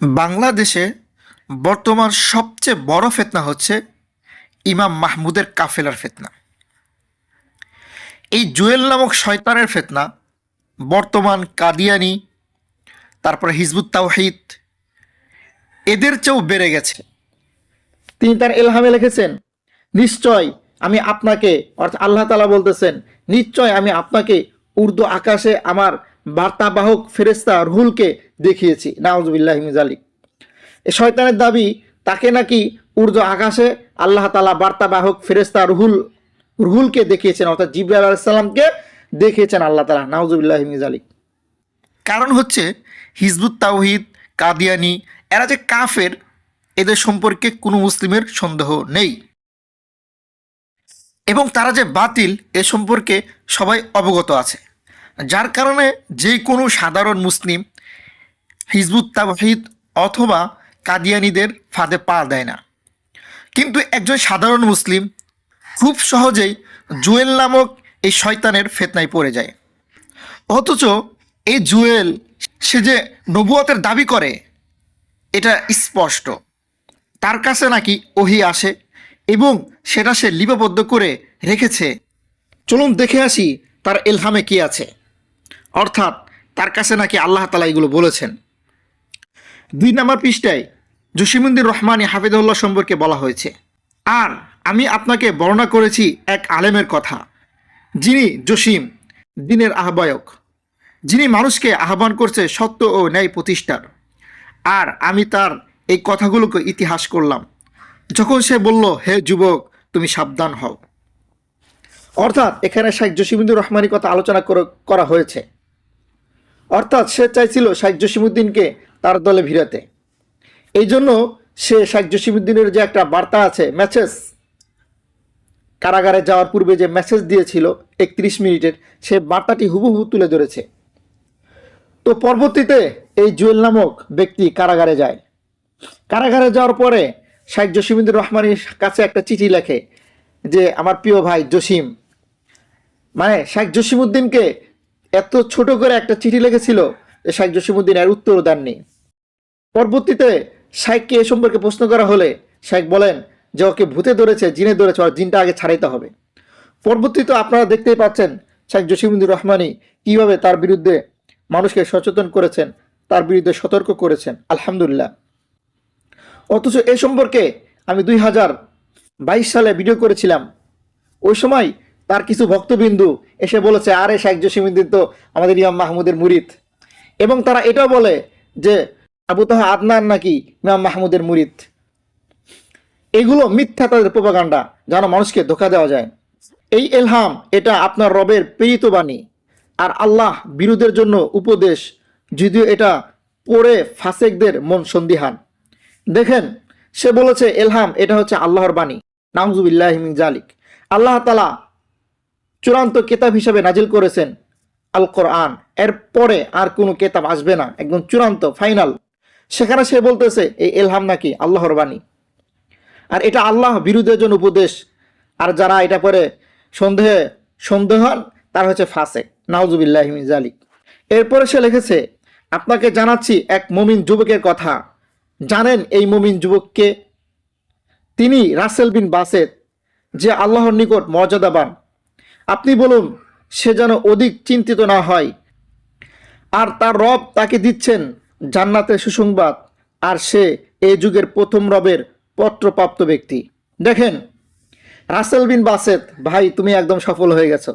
বাংলাদেশে বর্তমান সবচেয়ে বড় ফেতনা হচ্ছে ইমাম মাহমুদের কাফেলার ফেতনা। এই জুয়েল নামক শয়তানের ফেতনা বর্তমান কাদিয়ানি, তারপরে হিজবুত তাওহিদ, এদের চেয়েও বেড়ে গেছে। তিনি তার এলহামে লিখেছেন, নিশ্চয় আমি আপনাকে, অর্থাৎ আল্লাহ তালা বলতেছেন, নিশ্চয় আমি আপনাকে উর্দু আকাশে আমার বার্তাবাহক ফেরেস্তা রুহুলকে দেখিয়েছি। নাউজবিল্লাহ মিজালিক এ শয়তানের দাবি, তাকে নাকি উর্দু আকাশে আল্লাহ তালা বার্তাবাহক ফেরেস্তা রুহুল, রুহুলকে দেখিয়েছেন, অর্থাৎ জিব্রাইল আলাইসাল্লামকে দেখিয়েছেন আল্লাহ তালা নাউজুবিল্লাহ মিজালিক কারণ হচ্ছে, হিজবুত তাওহিদ, কাদিয়ানি, এরা যে কাফের, এদের সম্পর্কে কোনো মুসলিমের সন্দেহ নেই। এবং তারা যে বাতিল, এ সম্পর্কে সবাই অবগত আছে। যার কারণে যে কোনো সাধারণ মুসলিম হিজবুত তাওহিদ অথবা কাদিয়ানিদের ফাঁদে পা দেয় না। কিন্তু একজন সাধারণ মুসলিম খুব সহজেই জুয়েল নামক এই শয়তানের ফেতনায় পড়ে যায়। অথচ এই জুয়েল, সে যে নবুয়তের দাবি করে, এটা স্পষ্ট। তার কাছে নাকি ওহি আসে এবং সেটা সে লিপিবদ্ধ করে রেখেছে। চলুন দেখে আসি তার এলহামে কি আছে। অর্থাৎ তার কাছে নাকি আল্লাহ তালা এগুলো বলেছেন। দুই নম্বর পৃষ্ঠায় জসিমুদ্দিন রহমানী হাফিদুল্লাহ সম্পর্কে বলা হয়েছে, আর আমি আপনাকে বর্ণনা করেছি এক আলেমের কথা, যিনি জসিম দিনের আহ্বায়ক, যিনি মানুষকে আহ্বান করছে সত্য ও ন্যায় প্রতিষ্ঠার। আর আমি তার এই কথাগুলোকে ইতিহাস করলাম, যখন সে বলল, হে যুবক, তুমি সাবধান হও। অর্থাৎ এখানে শেখ জসিমুদ্দিন রহমানের কথা আলোচনা করা হয়েছে। অর্থাৎ সে চাইছিল শেখ জসিমুদ্দিনকে তার দলে ভিড়াতে। এই জন্য সে শেখ জসিমুদ্দিনের যে একটা বার্তা আছে মেসেজ কারাগারে যাওয়ার পূর্বে যে মেসেজ দিয়েছিল একত্রিশ মিনিটের, সে বার্তাটি হুবহু তুলে ধরেছে। তো পরবর্তীতে এই জুয়েল নামক ব্যক্তি কারাগারে যায়। কারাগারে যাওয়ার পরে শেখ জসিমুদ্দিন রহমানের কাছে একটা চিঠি লেখে যে, আমার প্রিয় ভাই জসিম। মানে শেখ জসিমুদ্দিনকে এত ছোট করে একটা চিঠি লিখেছিল যে শেখ জসিমুদ্দিন এর উত্তর দেননি। পরবর্তীতে শেখকে এ সম্পর্কে প্রশ্ন করা হলে শেখ বলেন যে ওকে ভূতে ধরেছে, জিনে ধরেছে আর জিনটা আগে ছাড়াইতে হবে। পরবর্তীতে আপনারা দেখতেই পাচ্ছেন শেখ জসিমুদ্দিন রহমানি কীভাবে তার বিরুদ্ধে মানুষকে সচেতন করেছেন, তার বিরুদ্ধে সতর্ক করেছেন, আলহামদুলিল্লাহ। অথচ এ সম্পর্কে আমি দুই হাজার বাইশ সালে ভিডিও করেছিলাম। ওই সময় তার কিছু ভক্তবিন্দু এসে বলেছে, আরে শেখ জসিমুদ্দিন তো আমাদের ইমাম মাহমুদের মুরিদ। এবং তারা এটাও বলে যে, আবু তাহা আদনান নাকি ইমাম মাহমুদের মুরিদ? এগুলো মিথ্যা তাদের প্রপাগান্ডা, যেন মানুষকে ধোকা দেওয়া যায়। এই এলহাম, এটা আপনার রবের প্রেরিত বাণী। আর আল্লাহ বিরোধের জন্য উপদেশ, যদিও এটা পড়ে ফাসেকদের মন সন্দিহান। দেখেন, সে বলেছে, এলহাম, এটা হচ্ছে আল্লাহর বাণী। নামজুবিল্লাহ মিন জালিক। আল্লাহ তালা চূড়ান্ত কেতাব হিসাবে নাজিল করেছেন আল কোরআন এর পরে আর কোনো কেতাব আসবে না, একদম চূড়ান্ত, ফাইনাল। সেখানে সে বলতেছে, এই এলহাম নাকি? আল্লাহর বাণী। আর এটা আল্লাহ বিরুদ্ধের জন্য উপদেশ। আর যারা এটা পরে সন্দেহে, সন্দেহ হন, তার হচ্ছে ফাসেক। নাউজুবিল্লাহ জালিক এরপরে সে লিখেছে, আপনাকে জানাচ্ছি এক মমিন যুবকের কথা। জানেন এই মমিন যুবককে? তিনি রাসেল বিন বাসেদ, যে আল্লাহর নিকট মর্যাদাবান। আপনি বলুন, সে যেন অধিক চিন্তিত না হয়। আর তার রব তাকে দিচ্ছেন জান্নাতের সুসংবাদ, আর সে এই যুগের প্রথম রবের পত্রপ্রাপ্ত ব্যক্তি। দেখেন, রাসেল বিন বাসেত ভাই, তুমি একদম সফল হয়ে গেছো।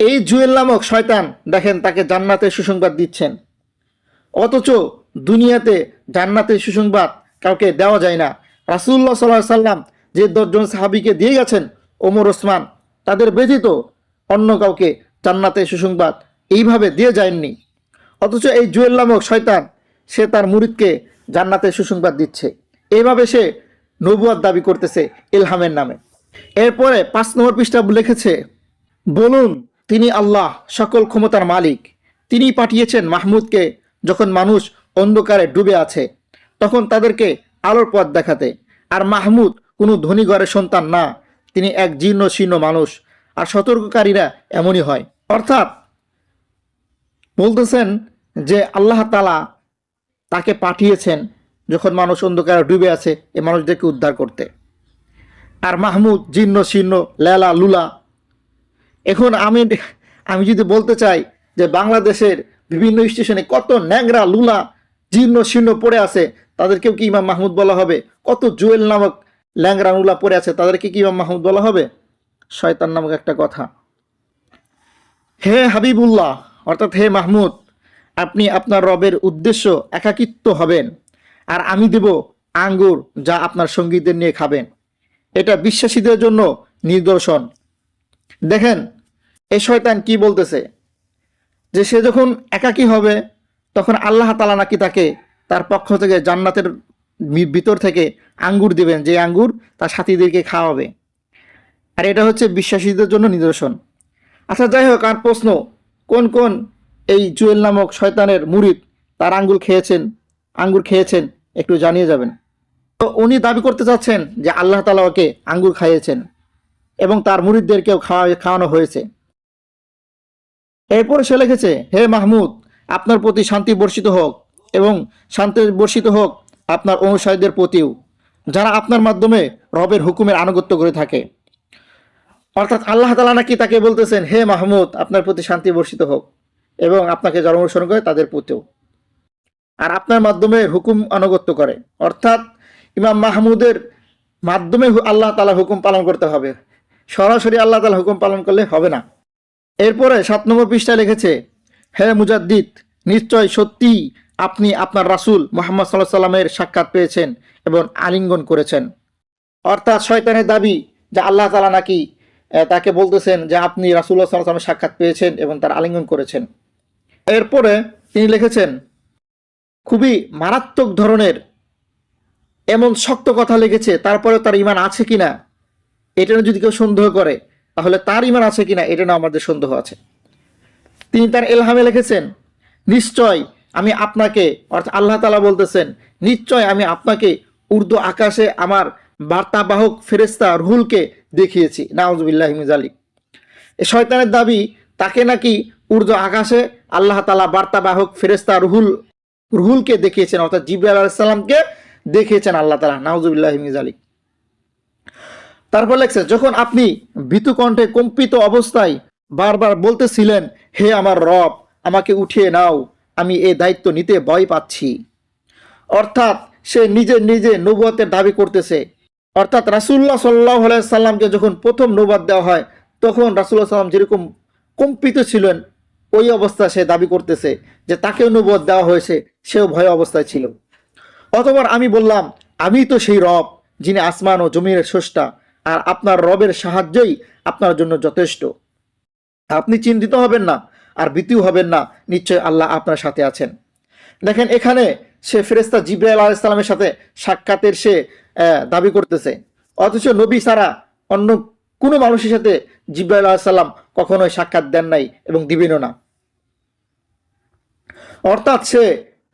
এই জুয়েল নামক শয়তান, দেখেন, তাকে জান্নাতের সুসংবাদ দিচ্ছেন। অথচ দুনিয়াতে জান্নাতের সুসংবাদ কাউকে দেওয়া যায় না। রাসুল্লাহ সাল্লাহ সাল্লাম যে দশজন সাহাবিকে দিয়ে গেছেন, ওমর ওসমান তাদের ব্যতীত অন্য কাউকে জান্নাতে সুসংবাদ এইভাবে দিয়ে যায়নি। অথচ এই জুয়েল নামক শয়তান, সে তার মুরিদকে জান্নাতে সুসংবাদ দিচ্ছে। এইভাবে সে নবুয়াদ দাবি করতেছে ইলহামের নামে। এরপরে পাঁচ নম্বর পৃষ্ঠা লিখেছে, বলুন, তিনি আল্লাহ, সকল ক্ষমতার মালিক। তিনি পাঠিয়েছেন মাহমুদকে যখন মানুষ অন্ধকারে ডুবে আছে, তখন তাদেরকে আলোর পথ দেখাতে। আর মাহমুদ কোনো ধনী ঘরের সন্তান না তিনি এক জীর্ণ শীর্ণ মানুষ আর সতর্ককারীরা এমনই হয়। অর্থাৎ বলতেছেন যে আল্লাহ তালা তাকে পাঠিয়েছেন যখন মানুষ অন্ধকারে ডুবে আছে এ মানুষদেরকে উদ্ধার করতে। আর মাহমুদ জীর্ণ শীর্ণ, লেলা, লুলা। এখন আমি আমি যদি বলতে চাই যে বাংলাদেশের বিভিন্ন স্টেশনে কত ন্যাংরা, লুলা, জীর্ণ, শীর্ণ পড়ে আছে, তাদেরকেও কি ইমাম মাহমুদ বলা হবে? কত জুয়েল নামক ল্যাংরা লুলা পড়ে আছে, তাদেরকে কি ইমাম মাহমুদ বলা হবে? শয়তান নামক একটা কথা। হে হাবিবুল্লাহ, অর্থাৎ হে মাহমুদ, আপনি আপনার রবের উদ্দেশ্য একাকিত্ব হবেন, আর আমি দেব আঙ্গুর যা আপনার সঙ্গীদের নিয়ে খাবেন। এটা বিশ্বাসীদের জন্য নিদর্শন। দেখেন, এ শয়তান কি বলতেছে? যে সে যখন একাকী হবে, তখন আল্লাহ তালা নাকি তাকে তার পক্ষ থেকে জান্নাতের ভিতর থেকে আঙ্গুর দিবেন, যে আঙ্গুর তার সাথীদেরকে খাওয়াবে। আর এটা হচ্ছে বিশ্বাসীদের জন্য নিদর্শন। আচ্ছা যাই হোক, আর প্রশ্ন, কোন কোন এই জুয়েল নামক শয়তানের মুরিদ তার আঙ্গুর খেয়েছেন আঙ্গুর খেয়েছেন, একটু জানিয়ে যাবেন। তো উনি দাবি করতে চাচ্ছেন যে আল্লাহ তালা ওকে আঙ্গুর খাইয়েছেন এবং তার মুরিদদেরকেও খাওয়া খাওয়ানো হয়েছে। এরপর সে লিখেছে, হে মাহমুদ, আপনার প্রতি শান্তি বর্ষিত হোক এবং শান্তি বর্ষিত হোক। আপনার অনুসারীদের প্রতিও, যারা আপনার মাধ্যমে রবের হুকুমের আনুগত্য করে থাকে। অর্থাৎ আল্লাহ তালা নাকি তাকে বলতেছেন, হে মাহমুদ, আপনার প্রতি শান্তি বর্ষিত হোক এবং আপনাকে যারা অনুসরণ করে তাদের প্রতিও। আর আপনার মাধ্যমে হুকুম আনুগত্য করে। অর্থাৎ ইমাম মাহমুদের মাধ্যমে আল্লাহ তালা হুকুম পালন করতে হবে। সরাসরি আল্লাহ তালা হুকুম পালন করলে হবে না। এরপরে সাত নম্বর পৃষ্ঠায় লিখেছে, হে মুজাদ্দিদ, নিশ্চয় সত্যি আপনি আপনার রাসূল মোহাম্মদ সাল্লাহ সাল্লামের সাক্ষাৎ পেয়েছেন এবং আলিঙ্গন করেছেন। অর্থাৎ শয়তানের দাবি যে আল্লাহ তালা নাকি তাকে বলতেছেন যে আপনি রাসুল্লাহ সাল্লাহ সাল্লামের সাক্ষাৎ পেয়েছেন এবং তার আলিঙ্গন করেছেন। এরপরে তিনি লিখেছেন, খুবই মারাত্মক ধরনের এমন শক্ত কথা লিখেছে তারপরে তার ইমান আছে কিনা, এটা নিয়ে যদি কেউ সন্দেহ করে, তাহলে তার ইমান আছে এটা না আমাদের সন্দেহ আছে। তিনি তার এলহামে লিখেছেন, নিশ্চয় আমি আপনাকে, অর্থাৎ আল্লাহ তালা বলতেছেন, নিশ্চয় আমি আপনাকে উর্দু আকাশে আমার বার্তাবাহক ফেরেস্তা রুহুলকে দেখিয়েছি। নাউজুবিল্লাহ মিজালি এ শয়তানের দাবি, তাকে নাকি উর্দু আকাশে আল্লাহ তালা বার্তাবাহক ফেরেস্তা রুহুল, রুহুলকে দেখিয়েছেন, অর্থাৎ জিব্রাইল আলাইসাল্লামকে দেখিয়েছেন আল্লাহ তালা নাউজুবিল্লাহ মিজালি তারপর লেখছে, যখন আপনি ভীতুকণ্ঠে কম্পিত অবস্থায় বারবার বলতেছিলেন, হে আমার রব, আমাকে উঠিয়ে নাও আমি এই দায়িত্ব নিতে ভয় পাচ্ছি। অর্থাৎ সে নিজে নিজে নবুয়তের দাবি করতেছে। অর্থাৎ রাসুল্লাহ সাল্লাহ সাল্লামকে যখন প্রথম নবাদ দেওয়া হয়, তখন রাসুল্লাহ সাল্লাম যেরকম কম্পিত ছিলেন, ওই অবস্থা সে দাবি করতেছে যে তাকেও নবুয়ত দেওয়া হয়েছে, সেও ভয় অবস্থায় ছিল। অতবার আমি বললাম, আমি তো সেই রব, যিনি আসমান ও জমিনের স্রষ্টা, আর আপনার রবের সাহায্যই আপনার জন্য যথেষ্ট। আপনি চিন্তিত হবেন না আর ভীতিও হবেন না। নিশ্চয় আল্লাহ আপনার সাথে আছেন। দেখেন, এখানে সে ফেরেস্তা জিব্রাইল আলাইসালামের সাথে সাক্ষাতের সে দাবি করতেছে। অথচ নবী ছাড়া অন্য কোনো মানুষের সাথে জিব্রাইল আলাইসাল্লাম কখনোই সাক্ষাৎ দেন নাই এবং দিবেনও না। অর্থাৎ সে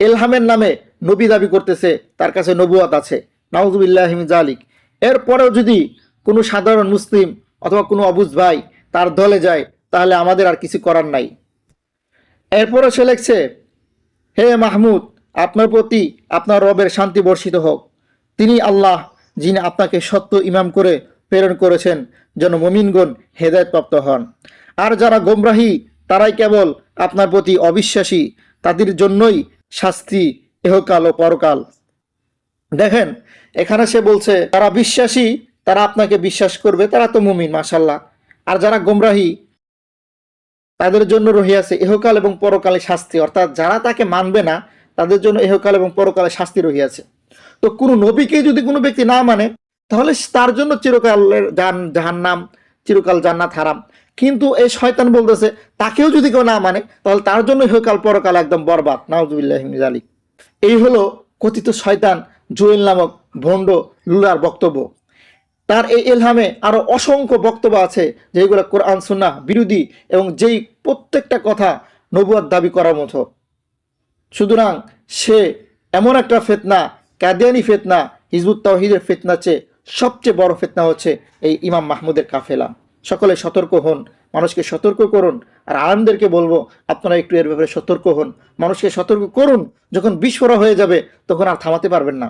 এলহামের নামে নবী দাবি করতেছে, তার কাছে নবুয়াত আছে। নাউজুবিল্লাহিম জালিক এরপরেও যদি কোনো সাধারণ মুসলিম অথবা কোনো অবুজ ভাই তার দলে যায়, তাহলে আমাদের আর কিছু করার নাই। এরপরে সে লেখছে, হে মাহমুদ, আপনার প্রতি আপনার রবের শান্তি বর্ষিত হোক। তিনি আল্লাহ, যিনি আপনাকে সত্য ইমাম করে প্রেরণ করেছেন, যেন মমিনগণ হেদায়তপ্রাপ্ত হন। আর যারা গোমরাহী, তারাই কেবল আপনার প্রতি অবিশ্বাসী, তাদের জন্যই শাস্তি এহকাল ও পরকাল। দেখেন, এখানে সে বলছে তারা বিশ্বাসী, তারা আপনাকে বিশ্বাস করবে, তারা তো মুমিন মাসাল্লাহ আর যারা গোমরাহী তাদের জন্য রহিয়াছে এহকাল এবং পরকালে শাস্তি। অর্থাৎ যারা তাকে মানবে না, তাদের জন্য এহকাল এবং পরকালে শাস্তি রহিয়াছে তো কোনো নবীকে যদি কোনো ব্যক্তি না মানে তাহলে তার জন্য চিরকালের জান, জাহান্নাম, চিরকাল জান্নাত হারাম। কিন্তু এই শয়তান বলতেছে, তাকেও যদি কেউ না মানে তাহলে তার জন্য ইহকাল, পরকাল একদম বরবাদ। নাউজুবিল্লাহ জালিক এই হলো কথিত শয়তান জুয়েল নামক ভণ্ড, লুলার বক্তব্য। তার এই এলহামে আরও অসংখ্য বক্তব্য আছে যেগুলো কোরআন, সুন্নাহ, বিরোধী এবং যেই প্রত্যেকটা কথা নবুয়াদ দাবি করার মতো। সুতরাং সে এমন একটা ফেতনা, কাদিয়ানি ফেতনা, হিজবুত তাওহিদের ফেতনা চেয়ে সবচেয়ে বড় ফেতনা হচ্ছে এই ইমাম মাহমুদের কাফেলা। সকলে সতর্ক হন, মানুষকে সতর্ক করুন, আর আলমদেরকে বলব, আপনারা একটু এর ব্যাপারে সতর্ক হন। মানুষকে সতর্ক করুন, যখন বিস্ফোরণ হয়ে যাবে, তখন আর থামাতে পারবেন না।